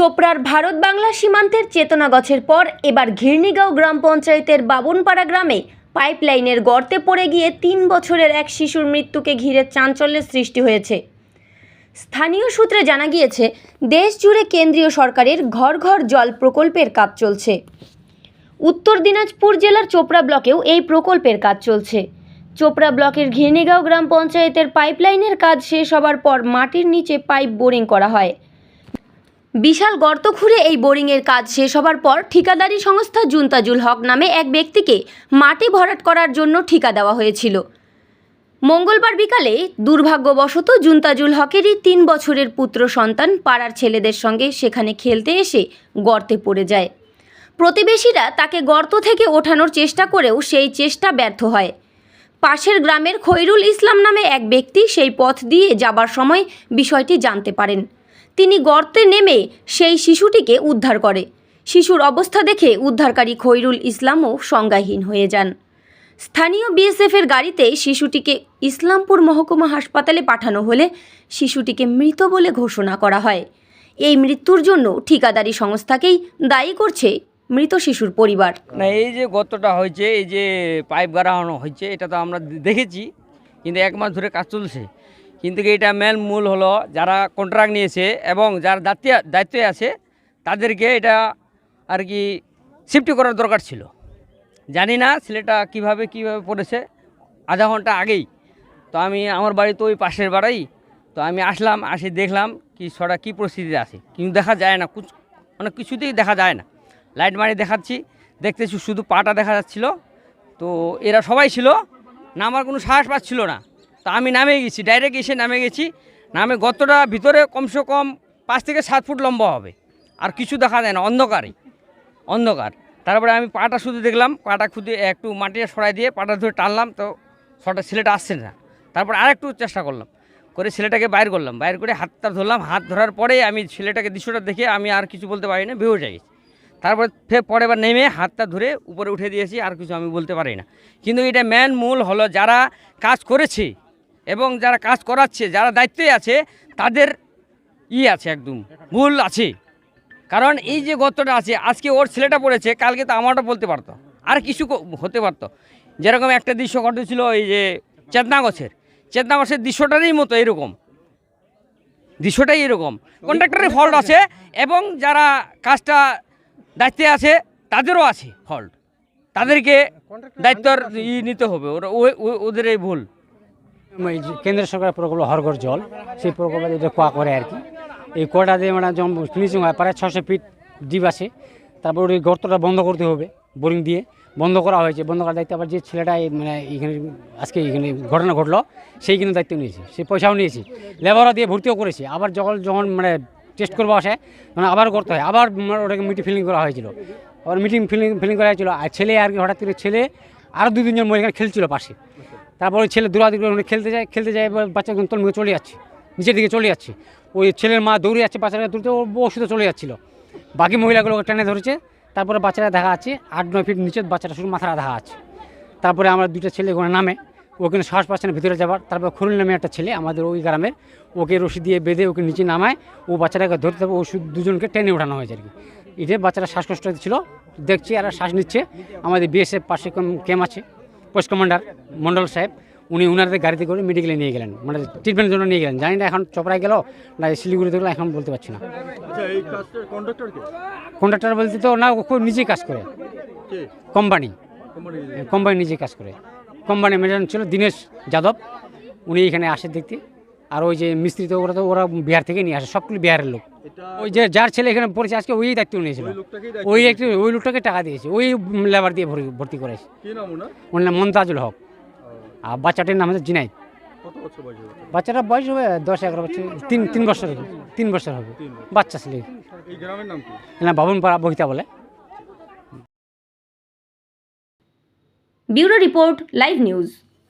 চোপড়ার ভারত বাংলা সীমান্তের চেতনা গছের পর এবার ঘিরনিগাঁও গ্রাম পঞ্চায়েতের বাবনপাড়া গ্রামে পাইপলাইনের গর্তে পড়ে গিয়ে তিন বছরের এক শিশুর মৃত্যুকে ঘিরে চাঞ্চল্যের সৃষ্টি হয়েছে। স্থানীয় সূত্রে জানা গিয়েছে, দেশ জুড়ে কেন্দ্রীয় সরকারের ঘর ঘর জল প্রকল্পের কাজ চলছে। উত্তর দিনাজপুর জেলার চোপড়া ব্লকেও এই প্রকল্পের কাজ চলছে। চোপড়া ব্লকের ঘিরনিগাঁও গ্রাম পঞ্চায়েতের পাইপলাইনের কাজ শেষ হবার পর মাটির নিচে পাইপ বোরিং করা হয়। বিশাল গর্ত খুঁড়ে এই বোরিংয়ের কাজ শেষ হবার পর ঠিকাদারি সংস্থা জুনতাজুল হক নামে এক ব্যক্তিকে মাটি ভরাট করার জন্য ঠিকা দেওয়া হয়েছিল। মঙ্গলবার বিকালে দুর্ভাগ্যবশত জুনতাজুল হকেরই তিন বছরের পুত্র সন্তান পাড়ার ছেলেদের সঙ্গে সেখানে খেলতে এসে গর্তে পড়ে যায়। প্রতিবেশীরা তাকে গর্ত থেকে ওঠানোর চেষ্টা করেও সেই চেষ্টা ব্যর্থ হয়। পাশের গ্রামের খৈরুল ইসলাম নামে এক ব্যক্তি সেই পথ দিয়ে যাবার সময় বিষয়টি জানতে পারেন। তিনি গর্তে নেমে সেই শিশুটিকে উদ্ধার করে। শিশুর অবস্থা দেখে উদ্ধারকারী খৈরুল ইসলামও সংজ্ঞাহীন হয়ে যান। স্থানীয় বিএসএফের গাড়িতে শিশুটিকে ইসলামপুর মহকুমা হাসপাতালে পাঠানো হলে শিশুটিকে মৃত বলে ঘোষণা করা হয়। এই মৃত্যুর জন্য ঠিকাদারি সংস্থাকেই দায়ী করছে মৃত শিশুর পরিবার। না, এই যে গর্তটা হয়েছে, এই যে পাইপ গাড়ানো হয়েছে, এটা তো আমরা দেখেছি, কিন্তু এক মাস ধরে কাজ চলছে। কিন্তু এটা মেন মূল হলো যারা কন্ট্রাক্ট নিয়েছে এবং যারা দায়িত্বে দায়িত্বে আছে, তাদেরকে এটা আর কি শিফট করার দরকার ছিল। জানি না ছেলেটা কীভাবে কীভাবে পড়েছে, আধা ঘণ্টা আগেই। তো আমি আমার বাড়ি তো ওই পাশের বাড়াই তো আমি আসলাম, আসে দেখলাম কি ছড়া কী পরিস্থিতিতে আছে। কিন্তু দেখা যায় না কুচ মানে কিছুতেই দেখা যায় না। লাইট মারি দেখাচ্ছি, দেখতেছি শুধু পাটা দেখা যাচ্ছিল। তো এরা সবাই ছিল নামার কোনো সাহস পাচ্ছিল না। আমি নামে গেছি ডাইরেক্ট এসে নামে গেছি। নামে গতটা ভিতরে কমসে কম পাঁচ থেকে সাত ফুট লম্বা হবে। আর কিছু দেখা যায় না অন্ধকারই অন্ধকার। তারপরে আমি পাটা শুধু দেখলাম, পাটা খুঁজে একটু মাটিতে সরাই দিয়ে পাটা ধরে টানলাম, তো ছটা ছেলেটা আসছে না। তারপর আরেকটু চেষ্টা করলাম, করে ছেলেটাকে বাইর করলাম। বাইর করে হাতটা ধরলাম, হাত ধরার পরে আমি ছেলেটাকে দৃশ্যটা দেখে আমি আর কিছু বলতে পারি না বেহো যাই তারপর ফের পরে বার নেমে হাতটা ধরে উপরে উঠে দিয়েছি, আর কিছু আমি বলতে পারি না। কিন্তু এটা মেন মূল হলো যারা কাজ করেছে এবং যারা কাজ করাচ্ছে যারা দায়িত্বে আছে তাদের ই আছে একদম ভুল আছে। কারণ এই যে গর্তটা আছে আজকে ওর ছেলেটা পড়েছে কালকে তো আমারটা বলতে পারতো। আর কিছু হতে পারতো। যেরকম একটা দৃশ্য ঘটেছিল এই যে চেতনা গছের। চেতনা গছের দৃশ্যটারই মতো এরকম। দৃশ্যটাই এরকম। কন্ট্রাক্টরের ফল্ট আছে এবং যারা কাজটা দায়িত্বে আছে তাদেরও আছে ফল্ট তাদেরকে দায়িত্বর ই নিতে হবে। ওরা ওদের এই ভুল। কেন্দ্র সরকারের প্রকল্প হরঘর জল, সেই প্রকল্প যেটা কোয়া করে আর কি। এই কোয়াটা দিয়ে মানে যখন ফিনিশিং হয়, প্রায় ছশো ফিট ডিপ আছে। তারপর ওই গর্তটা বন্ধ করতে হবে বোরিং দিয়ে। বন্ধ করা হয়েছে, বন্ধ করার দায়িত্ব আবার যে ছেলেটা মানে এখানে, আজকে এখানে ঘটনা ঘটলো, সেই কিন্তু দায়িত্ব নিয়েছে, সে পয়সাও নিয়েছে। লেবারও দিয়ে ভর্তিও করেছে, আবার যখন যখন মানে টেস্ট করব আসে মানে আবার করতে হয়, আবার মানে ওটাকে মিটিং ফিলিং করা হয়েছিল। আবার মিটিং ফিলিং ফিলিং করা হয়েছিল, আর ছেলে আর কি, হঠাৎ করে ছেলে আরও দু তিনজন মহিলা খেলছিল পাশে। তারপর ছেলে দৌড়াদৌড়ি করে খেলতে যায় খেলতে যায় বাচ্চা তল মুখে চলে যাচ্ছে, নিচের দিকে চলে যাচ্ছে। ওই ছেলের মা দৌড়ে যাচ্ছে বাচ্চারা দৌড়তে ও ওষুধে চলে যাচ্ছিল। বাকি মহিলাগুলো ওকে টেনে ধরেছে, তারপরে বাচ্চারা দেখা আছে, আট, নয় ফিট নিচে বাচ্চাটা শুধু মাথাটা দেখা আছে। তারপরে আমরা দুটো ছেলে ওখানে নামে ওখানে সাহস পাচ্ছে না, ভিতরে যাবার। তারপরে খুরুল নামে একটা ছেলে আমাদের ওই গ্রামের ওকে রশি দিয়ে বেঁধে ওকে নিচে নামায়, ও বাচ্চাটাকে ধরতে হবে ও শুধু দুজনকে টেনে ওঠানো হয়েছে আর কি। এটা বাচ্চারা শ্বাসকষ্ট ছিল দেখছি আর শ্বাস নিচ্ছে। আমাদের বিএসএফ পাশে ক্যাম্প আছে পোস্ট কমান্ডার মন্ডল সাহেব উনি উনাদের গাড়িতে করে মেডিকেলে নিয়ে গেলেন। মানে ট্রিটমেন্টের জন্য নিয়ে গেলেন। জানি না এখন চপড়ায় গেল না শিলিগুড়িতে গেলো এখন বলতে পারছি না। আচ্ছা কন্ট্রাক্টর বলতে তো না ও খুব নিজেই কাজ করে। কোম্পানি। কোম্পানি কোম্পানি নিজে কাজ করে। কোম্পানি ম্যানেজার ছিল দীনেশ যাদব। উনি এখানে আসে দেখতে। আর ওই যে মিস্ত্রি তো ওরা তো ওরা বিহার থেকে নিয়ে আসে সবগুলো বিহারের লোক। ওই যে যার ছেলে এখানে পড়েছে আজকে ওই দায়িত্ব নিয়েছিল। ওই একটু ওই লোকটাকে টাকা দিয়েছে ওই লেবার দিয়ে ভর্তি- ভর্তি করেছে। কি নাম ওর নাম মমতাজুল হক। আর বাচ্চাটির নাম হচ্ছে জিনাইদ। কত বছর বয়স হবে? বাচ্চাটা বয়স হবে দশ এগারো বছর তিন তিন বছর। হবে তিন বছর হবে। বাচ্চা ছেলে। এই গ্রামের নাম কি? না বাবনপাড়া বহিতা বলে। Bureau report live news.